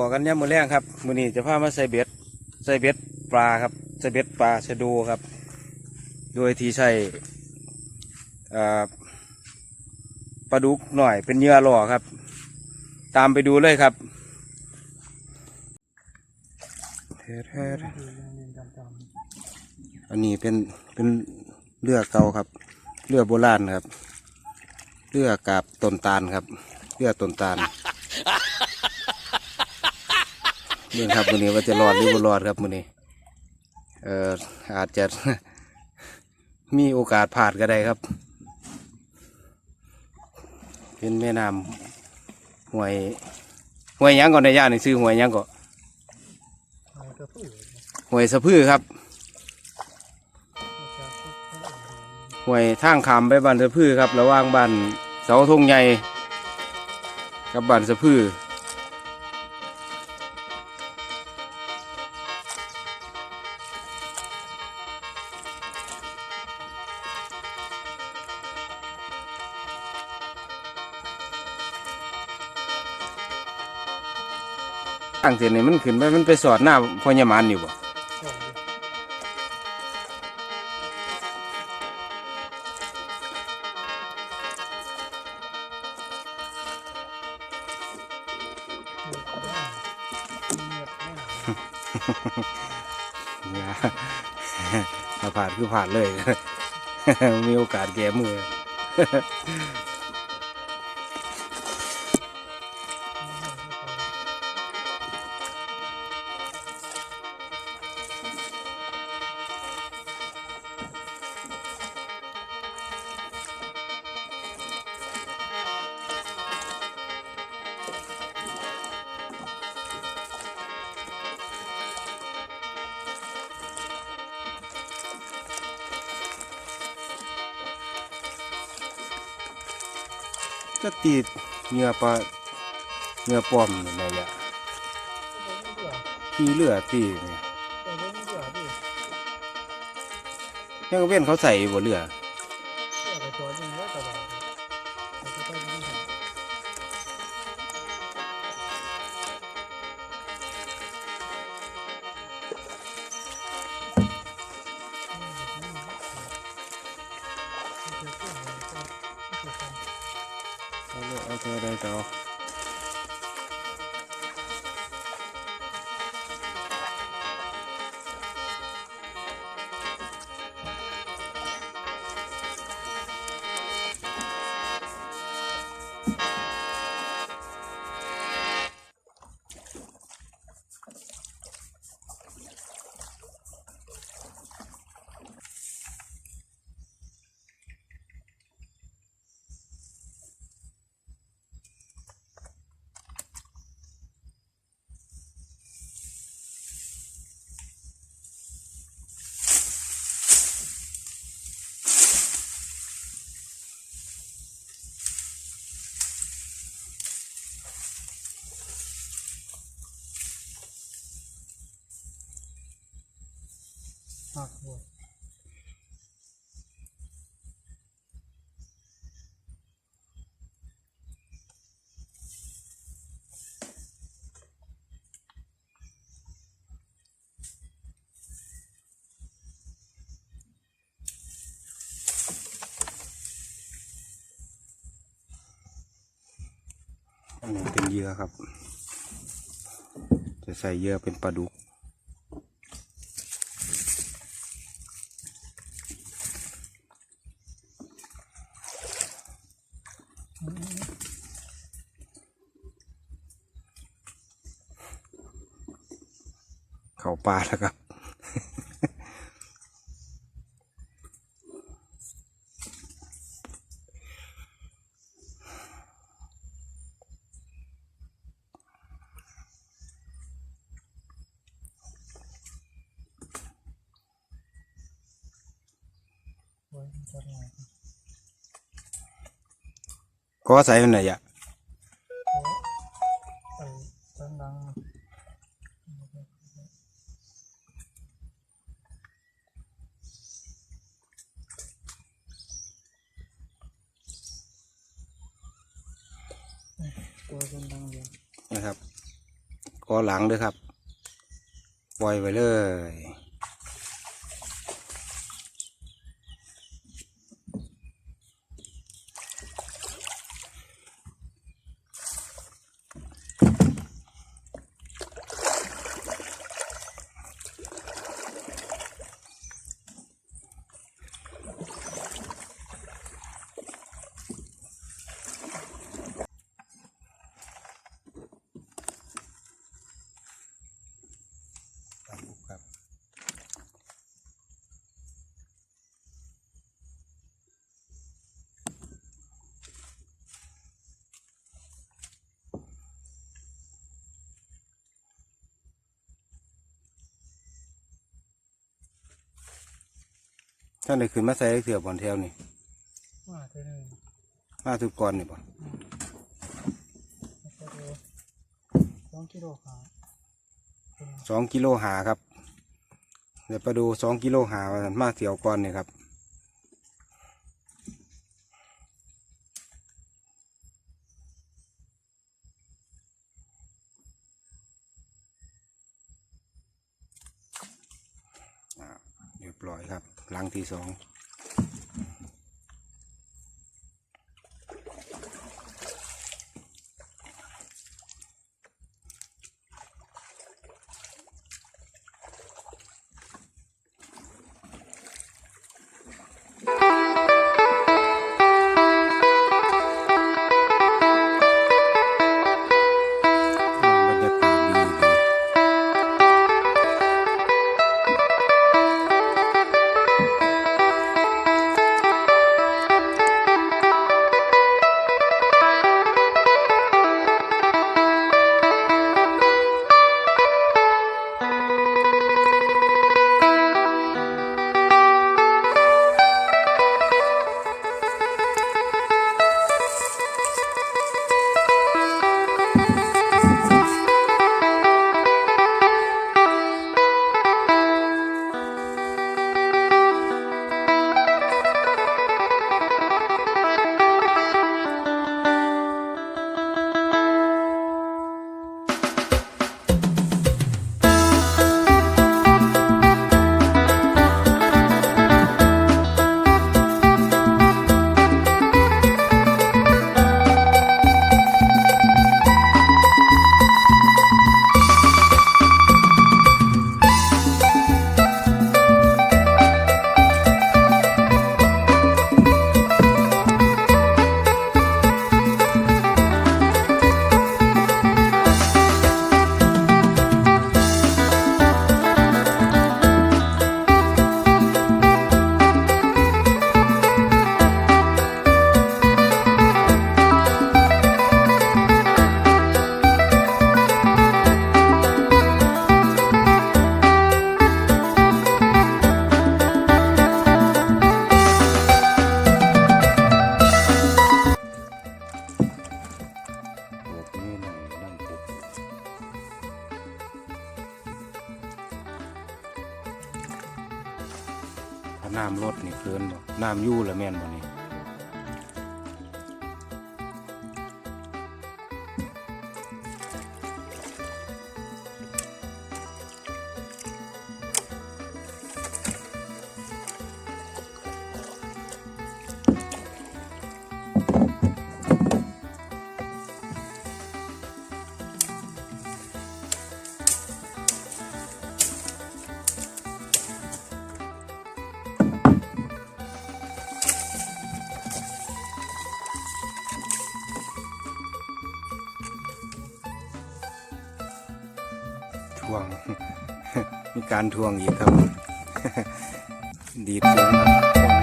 วัสดีครับผัวกันย่ำมือแรงครับมือนี้จะพามาใส่เบ็ดใส่เบ็ดปลาครับใส่เบ็ดปลาชะโดูครับ โดยที่ใช้อ่ปลาดุกหน่อยเป็นเหยื่อหล่อครับ ตามไปดูเลยครับอันนี้เป็นเป็นเรือเก่าครับ เรือโบราณครับ เรือกาบต้นตาลครับ เรือต้นตาล เรื่องครับมือนี้ว่าจะรอดหรือบ่รอดครับมือนี้เอ่ออาจจะมีโอกาสผ่านก็ได้ครับ เป็นแม่น้ำห่วยห่วยยังก่อนในย่านนี่ซื้อห่วยยังก่อนห่วยสะพือครับห่วยทางขามไปบ้านสะพือครับระหว่างบ้านเสาธงใหญ่กับบ้านสะพื ตั้งเสียนี่มันขึ้นไปมันไปสอดหน้าพญามานอยู่บ่อย่าถ้าผ่านคือผ่านเลย มีโอกาสแก้มือ ก็ตีเหงื่อปลาเหงื่อปลอมนี่นแหละขี่เรือตีนี่ยังเว้นเขาใส่บ่เรือเอาเลยเอาเธอได้ต่ออันนี้เป็นเหยื่อครับ จะใส่เหยื่อเป็นปลาดุก ปลาแล้วครับก็ใส่มันไหนอะ กอหลังด้วยครับ ปล่อยไปเลย ท่านได้ขึ้นมาใส่เสือบอนแถวนี่ว่าเธอหนึ่งมาทุกก่อนนี่ป่ะแล้วก็ดูสองกิโลขาเป็นสองกิโลหาครับเดี๋ยวไปดูสองกิโลหาว่าซั่นมาเสียวก่อนนี่ครับอ่าเรียบร้อยครับ หลังที่สอง ทวง มีการทวงอีกครับ ดีดสูงครับสูง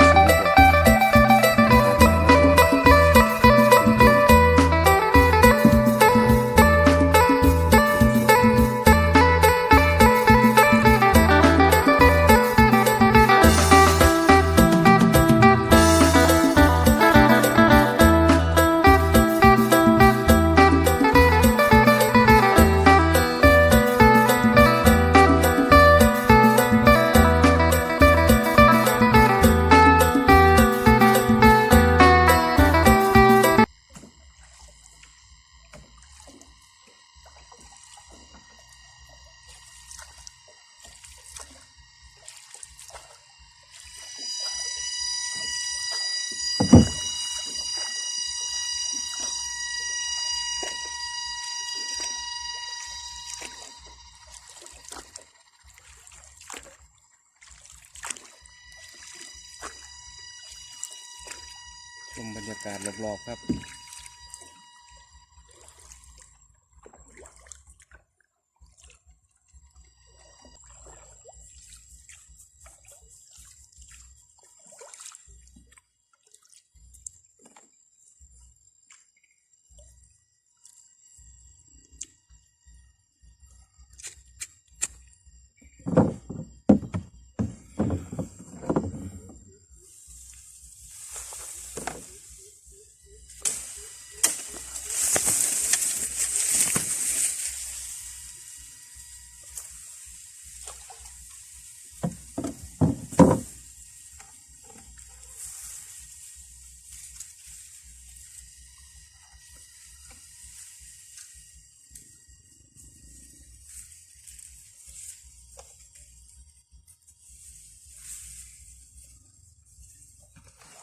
มบรรยากาศรอบๆครับ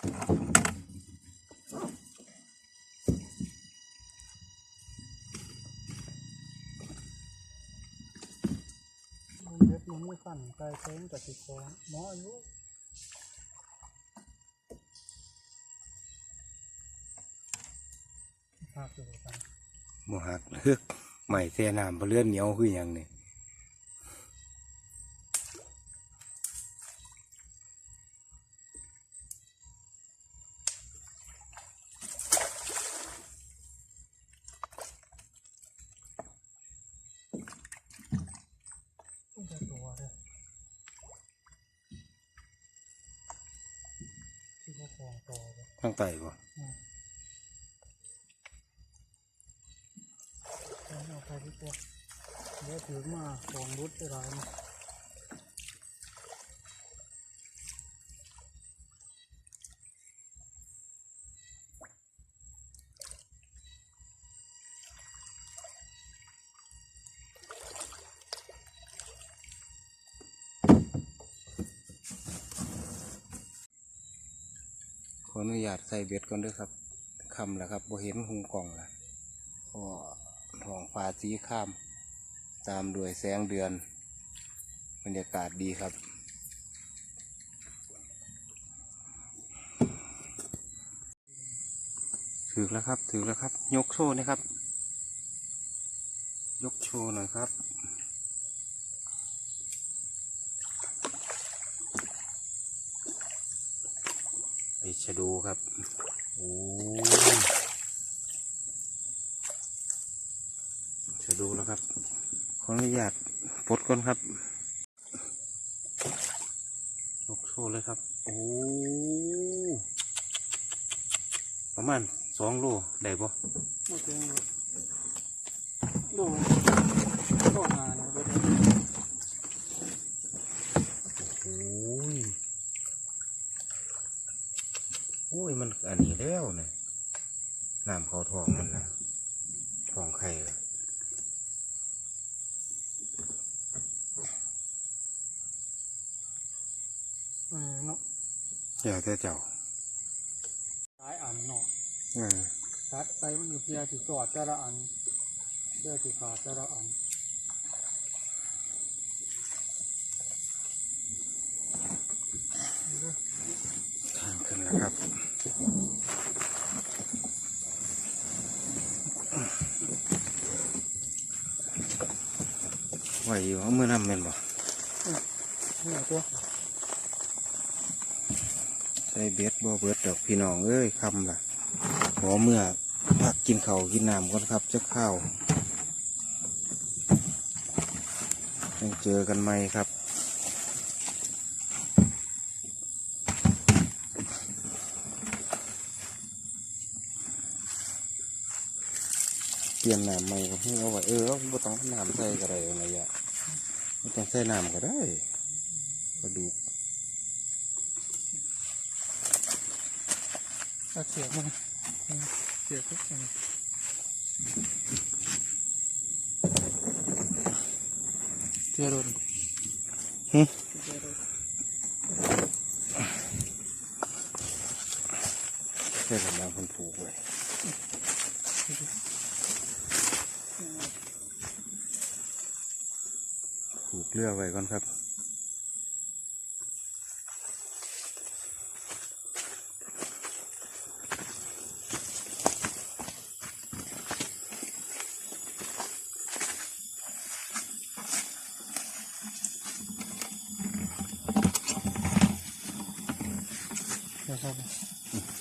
มันเล็บมันไม่สั่นไกลเต้นกับติดคอหมออายุภาคอยู่กันบ่หักเลือกใหม่แท่น้ำบ่เลื่อนเหนียวคือหยังนี่ ต้องจะตัวเลยที่เขาคล องต่อเลยข้างใต้บ่อืมเอาไปดีกว่าเดี๋ยวถือมาของรุดไปร้ายน ออนุญาตใส่เบ็ดก่อนด้วยครับคำแล้วครับบ่เห็นหุงกล่องละเพราะท้องฟ้าสีข้าม ตามด้วยแสงเดือน บรรยากาศดีครับถือแล้วครับถือแล้วครับ ยกโชว์นะครับ ยกโชว์หน่อยครับ ไอชะดูครับ โอ้ชะดูแล้วครับ ขออนุญาตปลดก่อนครับยกโชว์เลยครับ โอ้ ประมาณสองโลได้ปะหมดเองเลยดูก็หาเนี่ยเดี๋ยว โอ้ย โอ้ยมันอันนี้แล้วนะน้ำเขาทองมันนะทองไข่ละเออเนาะอยากจะเจ้าหลายอันเนาะเออ ตัดไปมันอยู่เพียที่จอดแต่ละอันเพื่อที่ขาดแต่ละอัน ทางขึ้นแล้วครับ ไหว อยู่เอามือนำเป็นบ่นี่ตัวใส่เบ็ดบ่เบิดดอกพี่น้องเอ้ยคำล่ะขอเมื่อพักกินข้าวกินน้ำก่อนครับจะข้าวยังเจอกันไหมครับเปลี่ยนน้ำใหม่ก็ให้เอาไว้เออเอาบ่ต้องเอาน้ำใส่ก็ได้อะไรอย่างไม่ ต้องใส่น้ำก็ได้กระดูกตัดเสียบมันเออเสียบทุกอย่างเสียรถหึเสียรถใส่น้ำคนผูกไว้ผู รือไว้ก่อนครับนะครับ